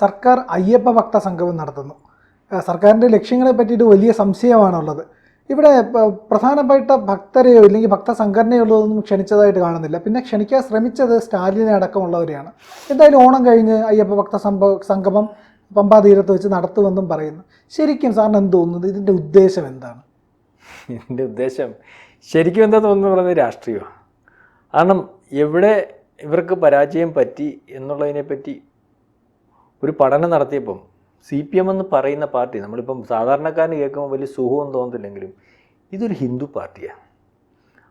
സർക്കാർ അയ്യപ്പ ഭക്ത സംഗമം നടത്തുന്നു. സർക്കാരിന്റെ ലക്ഷ്യങ്ങളെ പറ്റിയിട്ട് വലിയ സംശയമാണുള്ളത്. ഇവിടെ പ്രധാനപ്പെട്ട ഭക്തരെയോ ഇല്ലെങ്കിൽ ഭക്ത സംഘടനയോ ഒന്നും ക്ഷണിച്ചതായിട്ട് കാണുന്നില്ല. പിന്നെ ക്ഷണിക്കാൻ ശ്രമിച്ചത് സ്റ്റാലിനെ അടക്കമുള്ളവരെയാണ്. എന്തായാലും ഓണം കഴിഞ്ഞ് അയ്യപ്പ ഭക്ത സംഗമം പമ്പാതീരത്ത് വെച്ച് നടത്തുമെന്നും പറയുന്നു. ശരിക്കും സാറിന് എന്ത് തോന്നുന്നത് ഇതിന്റെ ഉദ്ദേശം എന്താണ്? എന്റെ ഉദ്ദേശം ശരിക്കും എന്താ തോന്നുന്നു പറയുന്നത് രാഷ്ട്രീയമാണ്. കാരണം എവിടെ ഇവർക്ക് പരാജയം പറ്റി എന്നുള്ളതിനെ പറ്റി ഒരു പഠനം നടത്തിയപ്പം സി പി എം എന്ന് പറയുന്ന പാർട്ടി നമ്മളിപ്പം സാധാരണക്കാരന് കേൾക്കുമ്പോൾ വലിയ സുഖമൊന്നും തോന്നുന്നില്ലെങ്കിലും ഇതൊരു ഹിന്ദു പാർട്ടിയാണ്.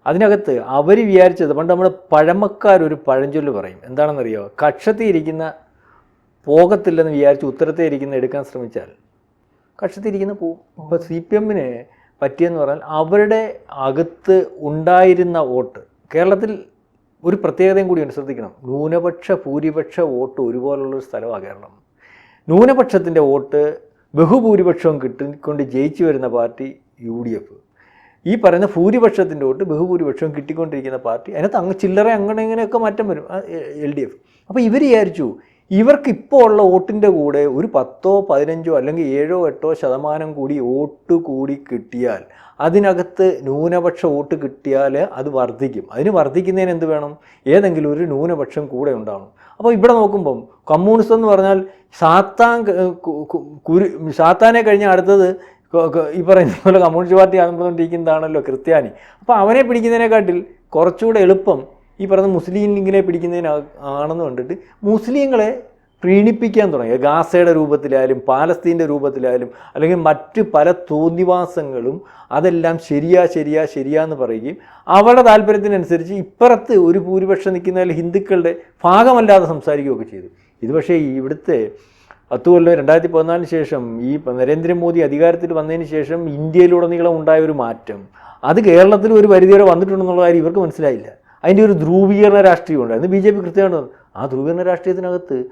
അതിനകത്ത് അവർ വിചാരിച്ചത് പണ്ട് നമ്മുടെ പഴമക്കാരൊരു പഴഞ്ചൊല്ല് പറയും എന്താണെന്നറിയോ? കക്ഷത്തിൽ ഇരിക്കുന്ന പോകത്തില്ലെന്ന് വിചാരിച്ച് ഉത്തരത്തെ ഇരിക്കുന്ന എടുക്കാൻ ശ്രമിച്ചാൽ കക്ഷത്തിരിക്കുന്ന പോവും. ഇപ്പോൾ സി പി എമ്മിന് പറ്റിയെന്ന് പറഞ്ഞാൽ അവരുടെ അകത്ത് ഉണ്ടായിരുന്ന വോട്ട് കേരളത്തിൽ ഒരു പ്രത്യേകതയും കൂടി ശ്രദ്ധിക്കണം. ന്യൂനപക്ഷ ഭൂരിപക്ഷ വോട്ട് ഒരുപോലുള്ളൊരു സ്ഥലമാണ് കേരളം. ന്യൂനപക്ഷത്തിന്റെ വോട്ട് ബഹുഭൂരിപക്ഷവും കിട്ടിക്കൊണ്ട് ജയിച്ചു വരുന്ന പാർട്ടി യു ഡി എഫ് ഈ പറയുന്ന ഭൂരിപക്ഷത്തിന്റെ വോട്ട് ബഹുഭൂരിപക്ഷവും കിട്ടിക്കൊണ്ടിരിക്കുന്ന പാർട്ടി അതിനകത്ത് അങ്ങ് ചില്ലറ അങ്ങനെ ഇങ്ങനെയൊക്കെ മാറ്റം വരും എൽ ഡി എഫ്. അപ്പോൾ ഇവർ വിചാരിച്ചു ഇവർക്ക് ഇപ്പോൾ ഉള്ള വോട്ടിന്റെ കൂടെ ഒരു പത്തോ പതിനഞ്ചോ അല്ലെങ്കിൽ ഏഴോ എട്ടോ ശതമാനം കൂടി വോട്ട് കൂടി കിട്ടിയാൽ അതിനകത്ത് ന്യൂനപക്ഷ വോട്ട് കിട്ടിയാൽ അത് വർദ്ധിക്കും. അതിന് വർദ്ധിക്കുന്നതിന് എന്ത് വേണം? ഏതെങ്കിലും ഒരു ന്യൂനപക്ഷം കൂടെ ഉണ്ടാവണം. അപ്പോൾ ഇവിടെ നോക്കുമ്പം കമ്മ്യൂണിസം എന്ന് പറഞ്ഞാൽ സാത്താൻ കുരു സാത്താനെ കഴിഞ്ഞ അടുത്തത് ഈ പറയുന്ന പോലെ കമ്മ്യൂണിസ്റ്റ് പാർട്ടി ആകുമ്പോഴിരിക്കുന്നതാണല്ലോ ക്രിസ്ത്യാനി. അപ്പോൾ അവനെ പിടിക്കുന്നതിനെക്കാട്ടിൽ കുറച്ചുകൂടെ എളുപ്പം ഈ പറയുന്ന മുസ്ലിം ലീഗിനെ പിടിക്കുന്നതിന് ആണെന്ന് കണ്ടിട്ട് മുസ്ലിങ്ങളെ പ്രീണിപ്പിക്കാൻ തുടങ്ങി. ഗാസയുടെ രൂപത്തിലായാലും പാലസ്തീന്റെ രൂപത്തിലായാലും അല്ലെങ്കിൽ മറ്റ് പല തോന്നിവാസങ്ങളും അതെല്ലാം ശരിയാ ശരിയാ ശരിയാന്ന് പറയുകയും അവരുടെ താല്പര്യത്തിനനുസരിച്ച് ഇപ്പുറത്ത് ഒരു ഭൂരിപക്ഷം നിൽക്കുന്നതിൽ ഹിന്ദുക്കളുടെ ഭാഗമല്ലാതെ സംസാരിക്കുകയൊക്കെ ചെയ്തു. ഇത് പക്ഷേ ഇവിടുത്തെ പത്ത് കൊല്ലം രണ്ടായിരത്തി പതിനാലിന് ശേഷം ഈ നരേന്ദ്രമോദി അധികാരത്തിൽ വന്നതിന് ശേഷം ഇന്ത്യയിലുടനീളം ഉണ്ടായ ഒരു മാറ്റം. അത് കേരളത്തിൽ ഒരു പരിധിവരെ വന്നിട്ടുണ്ടെന്നുള്ള കാര്യം ഇവർക്ക് മനസ്സിലായില്ല. അതിന്റെ ഒരു ധ്രുവീകരണ രാഷ്ട്രീയം ഉണ്ടായിരുന്നു ബി ജെ പി കൃത്യമായിട്ട്. ആ ധ്രുവീകരണ രാഷ്ട്രീയത്തിനകത്ത്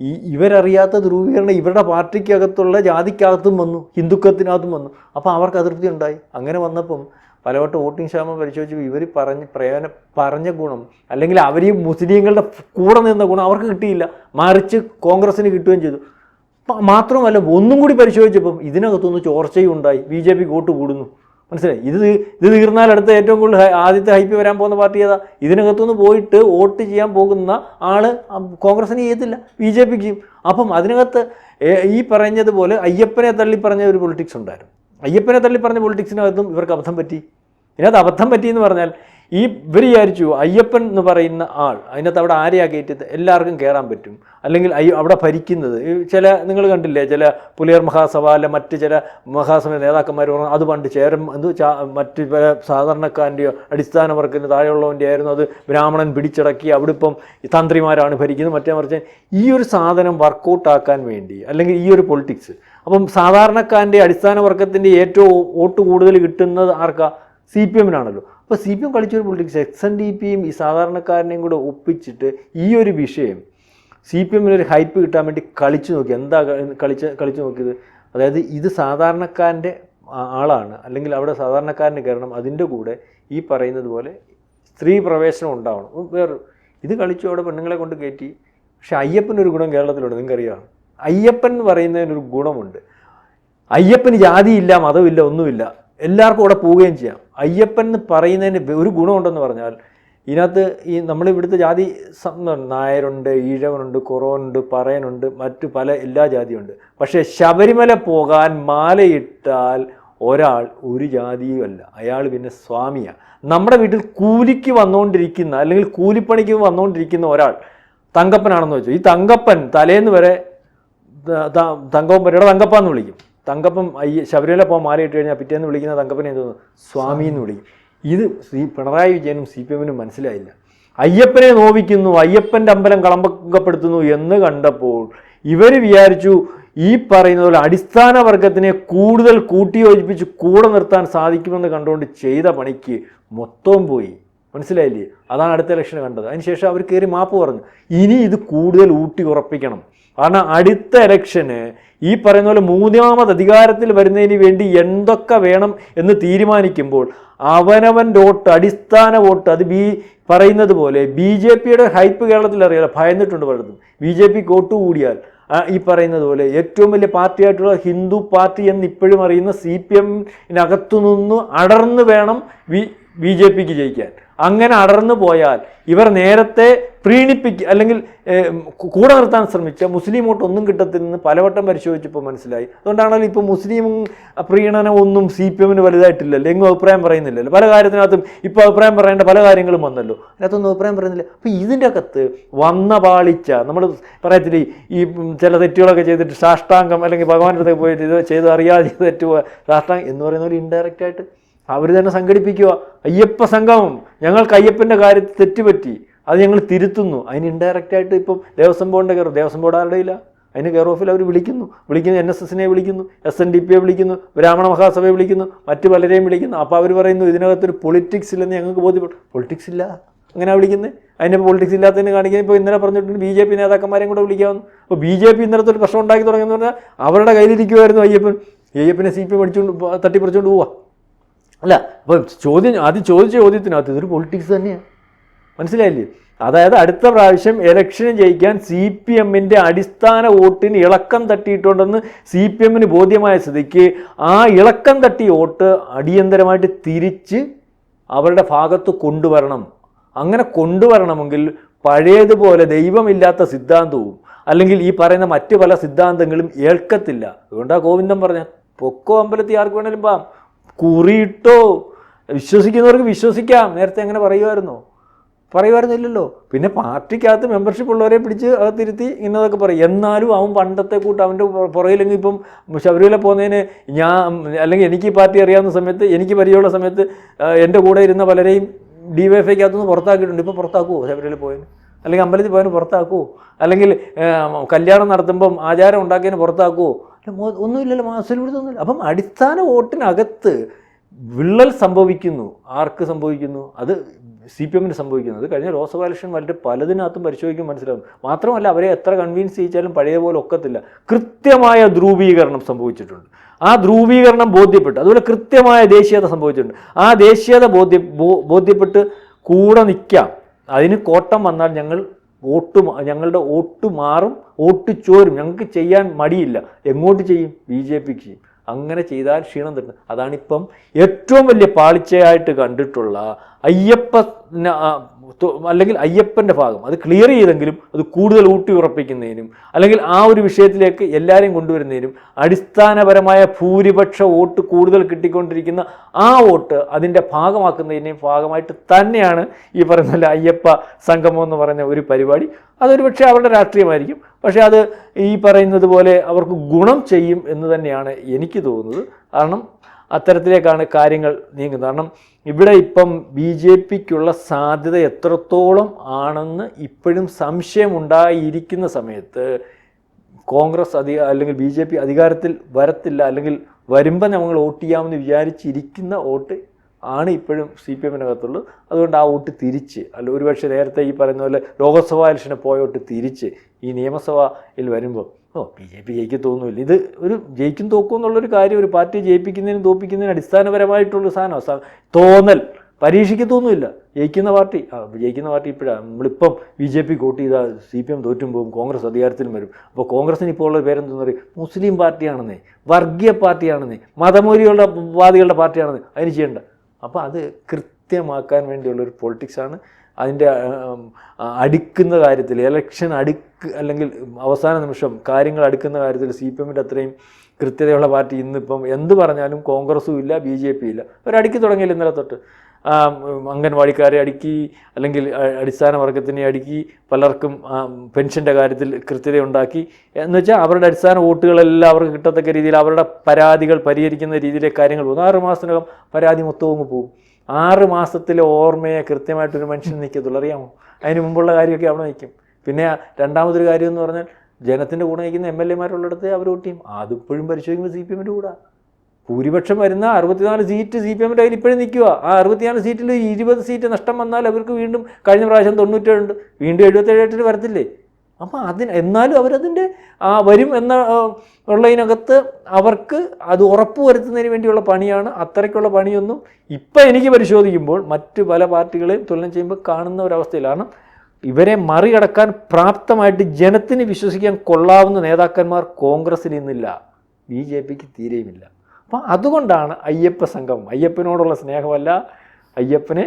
ഈ ഇവരറിയാത്ത ധ്രുവീകരണം ഇവരുടെ പാർട്ടിക്കകത്തുള്ള ജാതിക്കകത്തും വന്നു ഹിന്ദുക്കത്തിനകത്തും വന്നു. അപ്പോൾ അവർക്ക് അതൃപ്തി ഉണ്ടായി. അങ്ങനെ വന്നപ്പം പലവട്ടം വോട്ടിംഗ് ശതമാനം പരിശോധിച്ചപ്പോൾ ഇവർ പറഞ്ഞ് പ്രയോജന പറഞ്ഞ ഗുണം അല്ലെങ്കിൽ അവർ ഈ മുസ്ലിങ്ങളുടെ കൂടെ നിന്ന ഗുണം അവർക്ക് കിട്ടിയില്ല. മറിച്ച് കോൺഗ്രസ്സിന് കിട്ടുകയും ചെയ്തു. മാത്രമല്ല ഒന്നും കൂടി പരിശോധിച്ചപ്പം ഇതിനകത്തൊന്ന് ചോർച്ചയും ഉണ്ടായി ബി ജെ പി വോട്ട് കൂടുന്നു. മനസ്സിലായി? ഇത് ഇത് തീർന്നാൽ അടുത്ത ഏറ്റവും കൂടുതൽ ആദ്യത്തെ ഹൈപ്പ് വരാൻ പോകുന്ന പാർട്ടി ഏതാ? ഇതിനകത്തുനിന്ന് പോയിട്ട് വോട്ട് ചെയ്യാൻ പോകുന്ന ആൾ കോൺഗ്രസിന് ചെയ്യത്തില്ല. ബി ജെ പിക്ക്. അപ്പം അതിനകത്ത് ഈ പറഞ്ഞതുപോലെ അയ്യപ്പനെ തള്ളി പറഞ്ഞ ഒരു പൊളിറ്റിക്സ് ഉണ്ടായിരുന്നു. അയ്യപ്പനെ തള്ളി പറഞ്ഞ പൊളിറ്റിക്സിനകത്തും ഇവർക്ക് അബദ്ധം പറ്റി. ഇതിനകത്ത് അബദ്ധം പറ്റിയെന്ന് പറഞ്ഞാൽ ഈ ഇവർ വിചാരിച്ചു അയ്യപ്പൻ എന്ന് പറയുന്ന ആൾ അതിനകത്ത് അവിടെ ആരെയാ കയറ്റിയത്? എല്ലാവർക്കും കയറാൻ പറ്റും. അല്ലെങ്കിൽ അവിടെ ഭരിക്കുന്നത്. ചില നിങ്ങൾ കണ്ടില്ലേ ചില പുലിയർ മഹാസഭ അല്ലെ മറ്റ് ചില മഹാസഭ നേതാക്കന്മാർ പറഞ്ഞു അത് പണ്ട് ചേരം എന്ത് മറ്റ് പല സാധാരണക്കാരന്റെയോ അടിസ്ഥാന വർക്കിന് താഴെയുള്ളവന്റെ ആയിരുന്നു അത്. ബ്രാഹ്മണൻ പിടിച്ചടക്കി അവിടെ ഇപ്പം തന്ത്രിമാരാണ് ഭരിക്കുന്നത്. മറ്റേ മറിച്ച് ഈ ഒരു സാധനം വർക്കൗട്ടാക്കാൻ വേണ്ടി അല്ലെങ്കിൽ ഈ ഒരു പൊളിറ്റിക്സ് അപ്പം സാധാരണക്കാരന്റെ അടിസ്ഥാന വർഗത്തിന്റെ ഏറ്റവും വോട്ട് കൂടുതൽ കിട്ടുന്നത് ആർക്കാ? സി പി എമ്മിനാണല്ലോ. അപ്പോൾ സി പി എം കളിച്ചൊരു പൊളിറ്റിക്സ് എക്സ് എൻ ഡി പിയും ഈ സാധാരണക്കാരനെയും കൂടെ ഒപ്പിച്ചിട്ട് ഈ ഒരു വിഷയം സി പി എമ്മിനൊരു ഹൈപ്പ് കിട്ടാൻ വേണ്ടി കളിച്ചു നോക്കി. എന്താ കളിച്ച കളിച്ച് നോക്കിയത്? അതായത് ഇത് സാധാരണക്കാരന്റെ ആളാണ്. അല്ലെങ്കിൽ അവിടെ സാധാരണക്കാരന് കയറണം അതിന്റെ കൂടെ ഈ പറയുന്നത് പോലെ സ്ത്രീ പ്രവേശനം ഉണ്ടാവണം. വേറെ ഇത് കളിച്ചു അവിടെ പെണ്ണുങ്ങളെ കൊണ്ട് കയറ്റി. പക്ഷെ അയ്യപ്പനൊരു ഗുണം കേരളത്തിലുണ്ട്. നിങ്ങൾക്കറിയാം അയ്യപ്പൻ എന്ന് പറയുന്നതിനൊരു ഗുണമുണ്ട്. അയ്യപ്പന് ജാതിയില്ല മതമില്ല ഒന്നുമില്ല. എല്ലാവർക്കും അവിടെ പോവുകയും ചെയ്യാം. അയ്യപ്പൻ എന്ന് പറയുന്നതിന് ഒരു ഗുണമുണ്ടെന്ന് പറഞ്ഞാൽ ഇതിനകത്ത് ഈ നമ്മളിവിടുത്തെ ജാതി നായരുണ്ട് ഈഴവനുണ്ട് കുറവനുണ്ട് പറയനുണ്ട് മറ്റു പല എല്ലാ ജാതിയുണ്ട്. പക്ഷേ ശബരിമല പോകാൻ മാലയിട്ടാൽ ഒരാൾ ഒരു ജാതിയുമല്ല അയാൾ പിന്നെ സ്വാമിയാണ് നമ്മുടെ വീട്ടിൽ കൂലിക്ക് വന്നുകൊണ്ടിരിക്കുന്ന അല്ലെങ്കിൽ കൂലിപ്പണിക്ക് വന്നുകൊണ്ടിരിക്കുന്ന ഒരാൾ തങ്കപ്പനാണെന്ന് വെച്ചു. ഈ തങ്കപ്പൻ തലേന്ന് വരെ തങ്കപ്പൻ ഇവിടെ തങ്കപ്പ എന്ന് വിളിക്കും. തങ്കപ്പൻ അയ്യ ശബരിമല പോകാൻ മാല ഇട്ട് കഴിഞ്ഞാൽ പിറ്റേന്ന് വിളിക്കുന്ന തങ്കപ്പനെ എന്ത് തോന്നുന്നു? സ്വാമി എന്ന് വിളിക്കും. ഇത് ശ്രീ പിണറായി വിജയനും സി പി എമ്മിനും മനസ്സിലായില്ല. അയ്യപ്പനെ നോവിക്കുന്നു അയ്യപ്പന്റെ അമ്പലം കളമ്പക്കപ്പെടുത്തുന്നു എന്ന് കണ്ടപ്പോൾ ഇവർ വിചാരിച്ചു ഈ പറയുന്ന പോലെ അടിസ്ഥാന വർഗത്തിനെ കൂടുതൽ കൂട്ടിയോജിപ്പിച്ച് കൂടെ നിർത്താൻ സാധിക്കുമെന്ന് കണ്ടുകൊണ്ട് ചെയ്ത പണിക്ക് മൊത്തവും പോയി. മനസ്സിലായില്ലേ? അതാണ് അടുത്ത ഇലക്ഷൻ കണ്ടത്. അതിനുശേഷം അവർ കയറി മാപ്പ് പറഞ്ഞു. ഇനി ഇത് കൂടുതൽ ഊട്ടി ഉറപ്പിക്കണം. കാരണം അടുത്ത ഇലക്ഷന് ഈ പറയുന്ന പോലെ മൂന്നാമത് അധികാരത്തിൽ വരുന്നതിന് വേണ്ടി എന്തൊക്കെ വേണം എന്ന് തീരുമാനിക്കുമ്പോൾ അവനവൻ വോട്ട് അടിസ്ഥാന വോട്ട് അത് ബി പറയുന്നത് പോലെ ബി ജെ പിയുടെ ഹൈപ്പ് കേരളത്തിൽ അറിയാലോ ഭയന്നിട്ടുണ്ട് പലതും ബി ജെ പിക്ക് വോട്ട് കൂടിയാൽ ഈ പറയുന്നത് പോലെ ഏറ്റവും വലിയ പാർട്ടിയായിട്ടുള്ള ഹിന്ദു പാർട്ടി എന്ന് ഇപ്പോഴും അറിയുന്ന സി പി എമ്മിനകത്തു നിന്ന് അടർന്ന് വേണം ബി ബി ജെ പിക്ക് ജയിക്കാൻ. അങ്ങനെ അടർന്നു പോയാൽ ഇവർ നേരത്തെ പ്രീണിപ്പിക്കുക അല്ലെങ്കിൽ കൂടെ നിർത്താൻ ശ്രമിച്ച മുസ്ലിം വോട്ട് ഒന്നും കിട്ടത്തില്ലെന്ന് പലവട്ടം പരിശോധിച്ചപ്പോൾ മനസ്സിലായി. അതുകൊണ്ടാണല്ലോ ഇപ്പോൾ മുസ്ലിം പ്രീണനം ഒന്നും സി പി എമ്മിന് വലുതായിട്ടില്ലല്ലോ. എങ്ങും അഭിപ്രായം പറയുന്നില്ലല്ലോ. പല കാര്യത്തിനകത്തും ഇപ്പോൾ അഭിപ്രായം പറയേണ്ട പല കാര്യങ്ങളും വന്നല്ലോ. അതിനകത്തൊന്നും അഭിപ്രായം പറയുന്നില്ല. അപ്പോൾ ഇതിന്റെ അകത്ത് വന്ന പാളിച്ച നമ്മൾ പറയത്തില്ലേ ഈ ചില തെറ്റുകളൊക്കെ ചെയ്തിട്ട് സാഷ്ടാംഗം അല്ലെങ്കിൽ ഭഗവാന്റെ അടുത്ത് പോയിട്ട് ഇത് ചെയ്ത് അറിയാതെ ചെയ്ത് തെറ്റ് പോയ സാഷ്ടാംഗം എന്ന് പറയുന്ന പോലെ ഇൻഡയറക്റ്റ് ആയിട്ട് അവർ തന്നെ സംഘടിപ്പിക്കുക. അയ്യപ്പ സംഘം. ഞങ്ങൾക്ക് അയ്യപ്പന്റെ കാര്യത്തിൽ തെറ്റുപറ്റി. അത് ഞങ്ങൾ തിരുത്തുന്നു. അതിന് ഇൻഡയറക്റ്റ് ആയിട്ട് ഇപ്പം ദേവസ്വം ബോർഡിന്റെ കയറും. ദേവസ്വം ബോർഡ് ആരുടെ ഇല്ല അതിന് കെയർ ഓഫിൽ അവർ വിളിക്കുന്നു. വിളിക്കുന്നു എൻ എസ് എസിനെ വിളിക്കുന്നു. എസ് എൻ ഡി പിയെ വിളിക്കുന്നു. ബ്രാഹ്മണ മഹാസഭയെ വിളിക്കുന്നു. മറ്റ് പലരെയും വിളിക്കുന്നു. അപ്പോൾ അവർ പറയുന്നു ഇതിനകത്തൊരു പൊളിറ്റിക്സ് ഇല്ലെന്ന് ഞങ്ങൾക്ക് ബോധ്യപ്പെട്ടു. പൊളിറ്റിക്സ് ഇല്ല. അങ്ങനെ വിളിക്കുന്നത് അതിന്റെ പൊളിറ്റിക്സ് ഇല്ലാത്തതിന് കാണിക്കുന്നത് ഇപ്പോൾ ഇന്നലെ പറഞ്ഞിട്ടുണ്ട് ബി ജെ പി നേതാക്കന്മാരെയും കൂടെ വിളിക്കാമെന്ന്. അപ്പോൾ ബി ജെ പി ഇന്നലത്തെ ഒരു പ്രശ്നം ഉണ്ടാക്കി തുടങ്ങിയെന്ന് പറഞ്ഞാൽ അവരുടെ കയ്യിലിരിക്കുമായിരുന്നു അയ്യപ്പൻ. അയ്യപ്പനെ സി പി എം അടിച്ചുകൊണ്ട് തട്ടിപ്പറിച്ചുകൊണ്ട് പോവാ. അല്ല അപ്പോൾ ചോദ്യം ആദ്യം ചോദിച്ച ചോദ്യത്തിനകത്ത് ഇതൊരു പൊളിറ്റിക്സ് തന്നെയാണ് മനസ്സിലായില്ലേ? അതായത് അടുത്ത പ്രാവശ്യം ഇലക്ഷന് ജയിക്കാൻ സി പി എമ്മിന്റെ അടിസ്ഥാന വോട്ടിന് ഇളക്കം തട്ടിയിട്ടുണ്ടെന്ന് സി പി എമ്മിന് ബോധ്യമായ സ്ഥിതിക്ക് ആ ഇളക്കം തട്ടിയ വോട്ട് അടിയന്തരമായിട്ട് തിരിച്ച് അവരുടെ ഭാഗത്ത് കൊണ്ടുവരണം. അങ്ങനെ കൊണ്ടുവരണമെങ്കിൽ പഴയതുപോലെ ദൈവമില്ലാത്ത സിദ്ധാന്തവും അല്ലെങ്കിൽ ഈ പറയുന്ന മറ്റു പല സിദ്ധാന്തങ്ങളും ഏൽക്കത്തില്ല. അതുകൊണ്ടാണ് ഗോവിന്ദൻ പറഞ്ഞ പൊക്കോ അമ്പലത്തിൽ ആർക്ക് വേണേലും പാം കുറിയിട്ടോ? വിശ്വസിക്കുന്നവർക്ക് വിശ്വസിക്കാം. നേരത്തെ അങ്ങനെ പറയുമായിരുന്നോ. പറയുമായിരുന്നില്ലല്ലോ. പിന്നെ പാർട്ടിക്കകത്ത് മെമ്പർഷിപ്പ് ഉള്ളവരെ പിടിച്ച് അകത്തിരുത്തി ഇന്നതൊക്കെ പറയും. എന്നാലും അവൻ പണ്ടത്തെ കൂട്ട് അവന്റെ പുറ- പുറകിലെങ്കിൽ ഇപ്പം ശബരിമല പോകുന്നതിന് ഞാൻ അല്ലെങ്കിൽ എനിക്ക് പാർട്ടി അറിയാവുന്ന സമയത്ത് എനിക്ക് പരിചയമുള്ള സമയത്ത് എന്റെ കൂടെ ഇരുന്ന പലരെയും ഡി വൈ എഫ് ഐക്കകത്തുനിന്ന് പുറത്താക്കിയിട്ടുണ്ട്. ഇപ്പോൾ പുറത്താക്കുമോ ശബരിമല പോയതിന് അല്ലെങ്കിൽ അമ്പലത്തിൽ പോയതിന് പുറത്താക്കുമോ അല്ലെങ്കിൽ കല്യാണം നടത്തുമ്പം ആചാരം ഉണ്ടാക്കിയതിന് പുറത്താക്കുമോ ഒന്നുമില്ലല്ലോ മാസിൽ വിടുന്നൊന്നുമില്ല അപ്പം അടിസ്ഥാന വോട്ടിനകത്ത് വിള്ളൽ സംഭവിക്കുന്നു. ആർക്ക് സംഭവിക്കുന്നു? അത് സി പി എമ്മിന് സംഭവിക്കുന്നത് കഴിഞ്ഞ ലോക്സഭാ ഇലക്ഷൻ വളരെ പലതിനകത്തും പരിശോധിക്കും മനസ്സിലാവും. മാത്രമല്ല അവരെ എത്ര കൺവിൻസ് ചെയ്യിച്ചാലും പഴയ പോലെ ഒക്കത്തില്ല. കൃത്യമായ ധ്രുവീകരണം സംഭവിച്ചിട്ടുണ്ട്. ആ ധ്രുവീകരണം ബോധ്യപ്പെട്ടു അതുപോലെ കൃത്യമായ ദേശീയത സംഭവിച്ചിട്ടുണ്ട്. ആ ദേശീയത ബോധ്യ ബോധ്യപ്പെട്ട് കൂടെ നിൽക്കാം. അതിന് കോട്ടം വന്നാൽ ഞങ്ങൾ വോട്ട് ഞങ്ങളുടെ വോട്ട് മാറും വോട്ട് ചോരും. ഞങ്ങൾക്ക് ചെയ്യാൻ മടിയില്ല. എങ്ങോട്ട് ചെയ്യും? ബി ജെ പിക്ക് ചെയ്യും. അങ്ങനെ ചെയ്താൽ ക്ഷീണം തരുന്നത് അതാണിപ്പം ഏറ്റവും വലിയ പാളിച്ചയായിട്ട് കണ്ടിട്ടുള്ള അയ്യപ്പ അല്ലെങ്കിൽ അയ്യപ്പന്റെ ഭാഗം അത് ക്ലിയർ ചെയ്തെങ്കിലും അത് കൂടുതൽ ഊട്ടി ഉറപ്പിക്കുന്നതിനും അല്ലെങ്കിൽ ആ ഒരു വിഷയത്തിലേക്ക് എല്ലാവരെയും കൊണ്ടുവരുന്നതിനും അടിസ്ഥാനപരമായ ഭൂരിപക്ഷ വോട്ട് കൂടുതൽ കിട്ടിക്കൊണ്ടിരിക്കുന്ന ആ വോട്ട് അതിന്റെ ഭാഗമാക്കുന്നതിന്റെയും ഭാഗമായിട്ട് തന്നെയാണ് ഈ പറയുന്ന അയ്യപ്പ സംഗമം എന്ന് പറയുന്ന ഒരു പരിപാടി. അതൊരു പക്ഷേ അവരുടെ രാഷ്ട്രീയമായിരിക്കും. പക്ഷേ അത് ഈ പറയുന്നത് പോലെ അവർക്ക് ഗുണം ചെയ്യും എന്ന് തന്നെയാണ് എനിക്ക് തോന്നുന്നത്. കാരണം അത്തരത്തിലേക്കാണ് കാര്യങ്ങൾ നീങ്ങുന്നത്. കാരണം ഇവിടെ ഇപ്പം ബി ജെ പിക്കുള്ള സാധ്യത എത്രത്തോളം ആണെന്ന് ഇപ്പോഴും സംശയമുണ്ടായിരിക്കുന്ന സമയത്ത് കോൺഗ്രസ് അധിക അല്ലെങ്കിൽ ബി ജെ പി അധികാരത്തിൽ വരത്തില്ല അല്ലെങ്കിൽ വരുമ്പോൾ ഞങ്ങൾ വോട്ട് ചെയ്യാമെന്ന് വിചാരിച്ചിരിക്കുന്ന വോട്ട് ആണ് ഇപ്പോഴും സി പി എമ്മിനകത്തുള്ളൂ അതുകൊണ്ട് ആ വോട്ട് തിരിച്ച് അല്ല ഒരുപക്ഷെ നേരത്തെ ഈ പറയുന്ന പോലെ ലോകസഭാ ഇലക്ഷന് പോയ വോട്ട് തിരിച്ച് ഈ നിയമസഭയിൽ വരുമ്പോൾ ഓ ബി ജെ പി ജയിക്കും തോന്നുമില്ല ഇത് ഒരു ജയിക്കും തോക്കും എന്നുള്ളൊരു കാര്യം ഒരു പാർട്ടി ജയിപ്പിക്കുന്നതിനും തോപ്പിക്കുന്നതിനും അടിസ്ഥാനപരമായിട്ടുള്ള സാധനമാണ് സ- തോന്നൽ. പരീക്ഷയ്ക്ക് തോന്നുമില്ല ജയിക്കുന്ന പാർട്ടി ആ ജയിക്കുന്ന പാർട്ടി ഇപ്പോഴാണ് നമ്മളിപ്പം ബി ജെ പി വോട്ട് ചെയ്താൽ സി പി എം തോറ്റും പോകും കോൺഗ്രസ് അധികാരത്തിൽ വരും. അപ്പോൾ കോൺഗ്രസിന് ഇപ്പോൾ ഉള്ള പേരെന്തെന്ന് പറയും? മുസ്ലിം പാർട്ടിയാണെന്നേ വർഗീയ പാർട്ടിയാണെന്നേ മതമൂലികളുടെ വാദികളുടെ പാർട്ടിയാണെന്നേ. അതിന് ചെയ്യേണ്ട. അപ്പോൾ അത് കൃത്യമാക്കാൻ വേണ്ടിയുള്ളൊരു പൊളിറ്റിക്സാണ്. അതിന്റെ അടുക്കുന്ന കാര്യത്തിൽ ഇലക്ഷൻ അടുക്ക് അല്ലെങ്കിൽ അവസാന നിമിഷം കാര്യങ്ങൾ അടുക്കുന്ന കാര്യത്തിൽ സി പി എമ്മിന്റെ അത്രയും കൃത്യതയുള്ള പാർട്ടി ഇന്നിപ്പം എന്ത് പറഞ്ഞാലും കോൺഗ്രസ്സും ഇല്ല ബി ജെ പി ഇല്ല. അവരടുക്കി തുടങ്ങിയില്ല ഇന്നലെ തൊട്ട്. അംഗൻവാടിക്കാരെ അടുക്കി അല്ലെങ്കിൽ അടിസ്ഥാന വർഗത്തിനെ അടുക്കി പലർക്കും പെൻഷന്റെ കാര്യത്തിൽ കൃത്യതയുണ്ടാക്കി. എന്ന് വെച്ചാൽ അവരുടെ അടിസ്ഥാന വോട്ടുകളെല്ലാം അവർക്ക് കിട്ടത്തക്ക രീതിയിൽ അവരുടെ പരാതികൾ പരിഹരിക്കുന്ന രീതിയിലെ കാര്യങ്ങൾ പോകുന്നു ആറ് മാസത്തിനകം പരാതി മൊത്തവും പോകും. ആറ് മാസത്തിലെ ഓർമ്മയെ കൃത്യമായിട്ടൊരു മനുഷ്യൻ നിൽക്കത്തുള്ളൂ. അറിയാമോ? അതിന് മുമ്പുള്ള കാര്യമൊക്കെ അവിടെ നിൽക്കും. പിന്നെ രണ്ടാമതൊരു കാര്യം എന്ന് പറഞ്ഞാൽ ജനത്തിന്റെ കൂടെ നിൽക്കുന്ന എം എൽ എമാരുള്ളിടത്ത് അവർ വോട്ട് ചെയ്യും. അതിപ്പോഴും പരിശോധിക്കുമ്പോൾ സി പി എമ്മിന്റെ കൂടെ. ഭൂരിപക്ഷം വരുന്ന അറുപത്തിനാല് സീറ്റ് സി പി എമ്മിന്റെ കയ്യിൽ ഇപ്പോഴും നിൽക്കുക. ആ അറുപത്തിനാല് സീറ്റിൽ ഇരുപത് സീറ്റ് നഷ്ടം വന്നാൽ അവർക്ക് വീണ്ടും കഴിഞ്ഞ പ്രാവശ്യം തൊണ്ണൂറ്റേഴുണ്ട് വീണ്ടും എഴുപത്തേഴായിട്ട് വരത്തില്ലേ? അപ്പോൾ അതിന് എന്നാലും അവരതിന്റെ ആ വരും എന്ന ഉള്ളതിനകത്ത് അവർക്ക് അത് ഉറപ്പ് വരുത്തുന്നതിന് വേണ്ടിയുള്ള പണിയാണ്. അത്രയ്ക്കുള്ള പണിയൊന്നും ഇപ്പം എനിക്ക് പരിശോധിക്കുമ്പോൾ മറ്റ് പല പാർട്ടികളെയും തുലനം ചെയ്യുമ്പോൾ കാണുന്ന ഒരവസ്ഥയിലാണ്. ഇവരെ മറികടക്കാൻ പ്രാപ്തമായിട്ട് ജനത്തിന് വിശ്വസിക്കാൻ കൊള്ളാവുന്ന നേതാക്കന്മാർ കോൺഗ്രസ്സിൽ ഇന്നില്ല. ബി ജെ പിക്ക് തീരെയുമില്ല. അപ്പം അതുകൊണ്ടാണ് അയ്യപ്പ സംഘം അയ്യപ്പനോടുള്ള സ്നേഹമല്ല. അയ്യപ്പനെ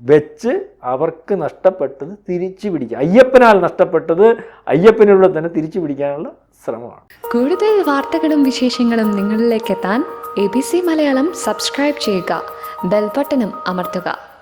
വെച്ച് അവർക്ക് നഷ്ടപ്പെട്ടത് തിരിച്ചു പിടിക്കുക. അയ്യപ്പനാൽ നഷ്ടപ്പെട്ടത് അയ്യപ്പനുള്ള തന്നെ തിരിച്ചു പിടിക്കാനുള്ള ശ്രമമാണ്. കൂടുതൽ വാർത്തകളും വിശേഷങ്ങളും നിങ്ങളിലേക്ക് എത്താൻ A B C Malayalam subscribe ചെയ്യുക. ബെൽബട്ടനും അമർത്തുക.